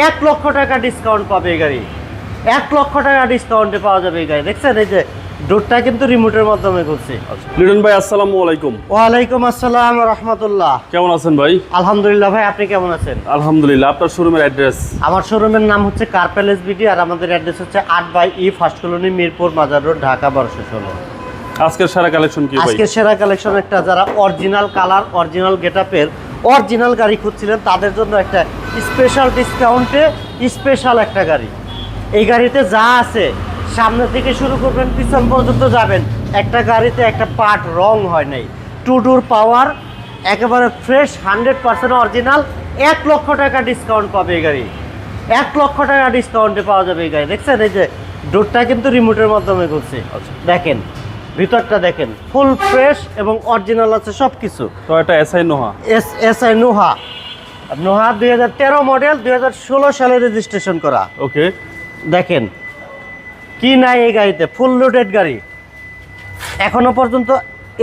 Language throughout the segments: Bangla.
এক লক্ষ টাকা ডিসকাউন্ট পাবে এই গাড়ি। এক লক্ষ টাকা ডিসকাউন্টে পাওয়া যাবে এই গাড়ি। দেখছেন এই যে ডোরটা কিন্তু রিমোটের মাধ্যমে করছে লিটন ভাই আসসালামু আলাইকুম। ওয়ালাইকুম আসসালাম রহমতুল্লাহ। কেমন আছেন ভাই? আলহামদুলিল্লাহ ভাই আপনি কেমন আছেন? আলহামদুলিল্লাহ আপনার শোরুমের অ্যাড্রেস আমার শোরুমের নাম হচ্ছে কার প্যালেস বিডি আর আমাদের অ্যাড্রেস হচ্ছে আট by E first colony Mirpur Mazar road Dhaka বারোশো ষোলো। আজকের সেরা কালেকশন কি ভাই? আজকে সেরা কালেকশন একটা যারা অরিজিনাল কালার অরিজিনাল গেটআপের অরিজিনাল গাড়ি খুঁজছিলেন তাদের জন্য একটা স্পেশাল ডিসকাউন্টে স্পেশাল একটা গাড়ি। এই গাড়িতে যা আছে সামনে থেকে শুরু করবেন পিছন পর্যন্ত যাবেন একটা গাড়িতে একটা পার্ট রং হয় নাই। টু ডোর পাওয়ার একেবারে ফ্রেশ হান্ড্রেড পার্সেন্ট অরিজিনাল এক লক্ষ টাকা ডিসকাউন্ট পাবে এই গাড়ি। এক লক্ষ টাকা ডিসকাউন্টে পাওয়া যাবে এই গাড়ি। দেখছেন এই যে ডোরটা কিন্তু রিমোটের মাধ্যমে করছে আচ্ছা। দেখেন ভিতরটা দেখেন ফুল ফ্রেশ এবং অরিজিনাল আছে সব কিছু তো এটা SI Noha S S I Noha Noha দুই হাজার তেরো মডেল দুই হাজার ষোলো সালে রেজিস্ট্রেশন করা। ওকে দেখেন কি নাই এই গাড়িতে ফুল লোডেড গাড়ি। এখনও পর্যন্ত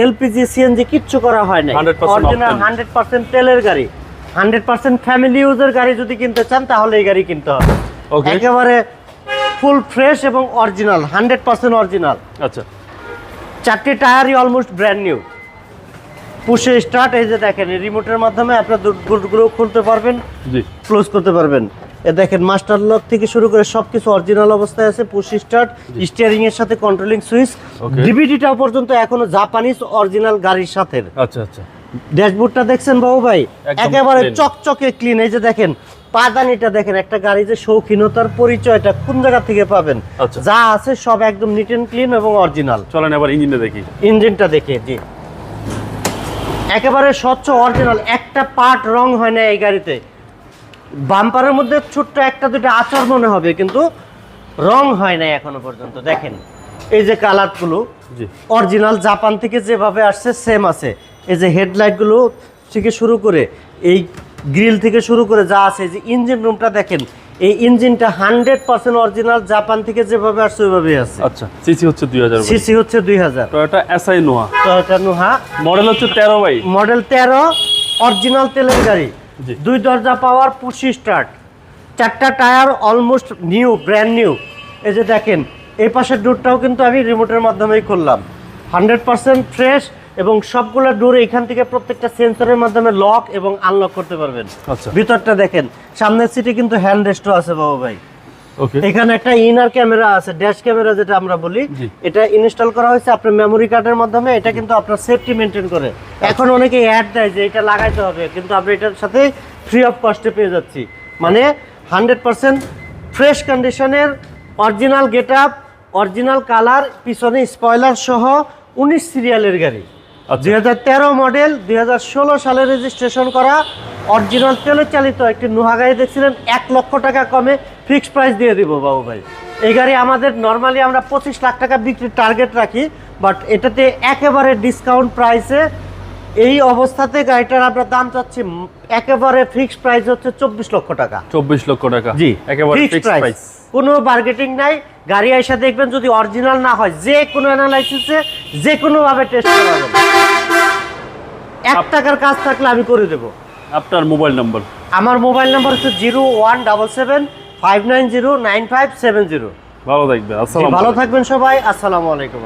এলপিজি সিএনজি কিচ্ছু করা হয় না 100% অরিজিনাল হান্ড্রেড পার্সেন্ট তেলের গাড়ি। হান্ড্রেড পার্সেন্ট ফ্যামিলি ইউজের গাড়ি যদি কিনতে চান তাহলে এই গাড়ি কিনতে হবে। Okay. একেবারে ফুল ফ্রেশ এবং অরিজিনাল হান্ড্রেড পার্সেন্ট অরিজিনাল আচ্ছা। চারটি টায়ারই almost brand new push start এই যে দেখেন রিমোটের মাধ্যমে আপনার খুলতে পারবেন জি। ক্লোজ করতে পারবেন। এ দেখেন মাস্টার লক থেকে শুরু করে সবকিছু অরিজিনাল অবস্থায় আছে পুশ স্টার্ট স্টিয়ারিং এর সাথে কন্ট্রোলিং সুইচ. ডিভিডিটাও পর্যন্ত এখনও জাপানিজ অরিজিনাল গাড়ির সাথে আচ্ছা আচ্ছা। ড্যাশবোর্ডটা দেখছেন বাবু ভাই? একেবারে চকচকে ক্লিন এই যে দেখেন পাদানিটা দেখেন একটা গাড়ি যে শৌখিনতার পরিচয়টা কোন জায়গা থেকে পাবেন? আচ্ছা। যা আছে সব একদম নিট এন্ড ক্লিন এবং অরিজিনাল চলেন এবার ইঞ্জিনটা দেখি। ইঞ্জিনটা দেখে জি। একেবারে স্বচ্ছ অরিজিনাল একটা পার্ট রং হয় না এই গাড়িতে। বাম্পারের মধ্যে ছোট্ট একটা দুটো আচর মনে হবে কিন্তু রং হয় না এখনও পর্যন্ত দেখেন। এই যে কালারগুলো অরিজিনাল জাপান থেকে যেভাবে আসছে সেম আছে। এই যে হেডলাইটগুলো থেকে শুরু করে এই গ্রিল থেকে শুরু করে যা আছে যে ইঞ্জিন রুমটা দেখেন এই ইঞ্জিনটা হান্ড্রেড পার্সেন্ট অরিজিনাল জাপান থেকে যেভাবে আসছে ওইভাবেই আছে। আচ্ছা সিসি হচ্ছে দুই হাজার সিসি হচ্ছে দুই হাজার। এটা SI Noah Toyota Nuha model হচ্ছে তেরো বাই মডেল তেরো অরিজিনাল তেলের গাড়ি। দুই দরজা পাওয়ার পুশি স্টার্ট চারটা tyre almost new brand new এই যে দেখেন এই পাশের ডোরটাও কিন্তু আমি রিমোটের মাধ্যমেই করলাম হান্ড্রেড পার্সেন্ট ফ্রেশ এবং সবগুলো ডোর এখান থেকে প্রত্যেকটা সেন্সরের মাধ্যমে লক এবং আনলক করতে পারবেন। আচ্ছা। ভিতরটা দেখেন সামনের সিটে কিন্তু হ্যান্ড রেস্টও আছে বাবু ভাই। ওকে এখানে একটা ইনার ক্যামেরা আছে ড্যাশ ক্যামেরা যেটা আমরা বলি। এটা ইনস্টল করা হয়েছে আপনার মেমোরি কার্ডের মাধ্যমে এটা কিন্তু আপনার সেফটি মেনটেন করে। এখন অনেকে অ্যাড দেয় যে এটা লাগাইতে হবে কিন্তু আমরা এটার সাথে ফ্রি অফ কস্টে পেয়ে যাচ্ছি। মানে হান্ড্রেড পার্সেন্ট ফ্রেশ কন্ডিশনের original get up original colour পিছনে স্পয়লার সহ উনিশ সিরিয়ালের গাড়ি। আচ্ছা। দুই হাজার তেরো মডেল দুই হাজার ষোলো সালে রেজিস্ট্রেশন করা অরিজিনাল তেলে চালিত একটি নুহা গাড়ি দেখছিলেন এক লক্ষ টাকা কমে ফিক্সড প্রাইস দিয়ে দিব বাবু ভাই। এই গাড়ি আমাদের নর্মালি আমরা পঁচিশ লাখ টাকা বিক্রির টার্গেট রাখি বাট এটাতে একেবারে ডিসকাউন্ট প্রাইসে এই অবস্থাতে গাড়িটার আমরা দাম চাচ্ছি একেবারে ফিক্সড প্রাইস হচ্ছে চব্বিশ লক্ষ টাকা। চব্বিশ লক্ক টাকা। জি একেবারে ফিক্সড ফিক্স প্রাইস প্রাইস কোনো বার্গেটিং নাই গাড়ি এসে দেখবেন যদি অরিজিনাল না হয় যে কোনো অ্যানালাইসিসে যে কোনোভাবে টেস্ট করা যাবে। এক টাকার কাজ থাকলে আমি করে দেব। আপনার মোবাইল নম্বর? আমার মোবাইল নাম্বার হচ্ছে zero one double seven five nine zero nine five seven zero. ভালো থাকবেন ভালো থাকবেন সবাই আসসালামু আলাইকুম।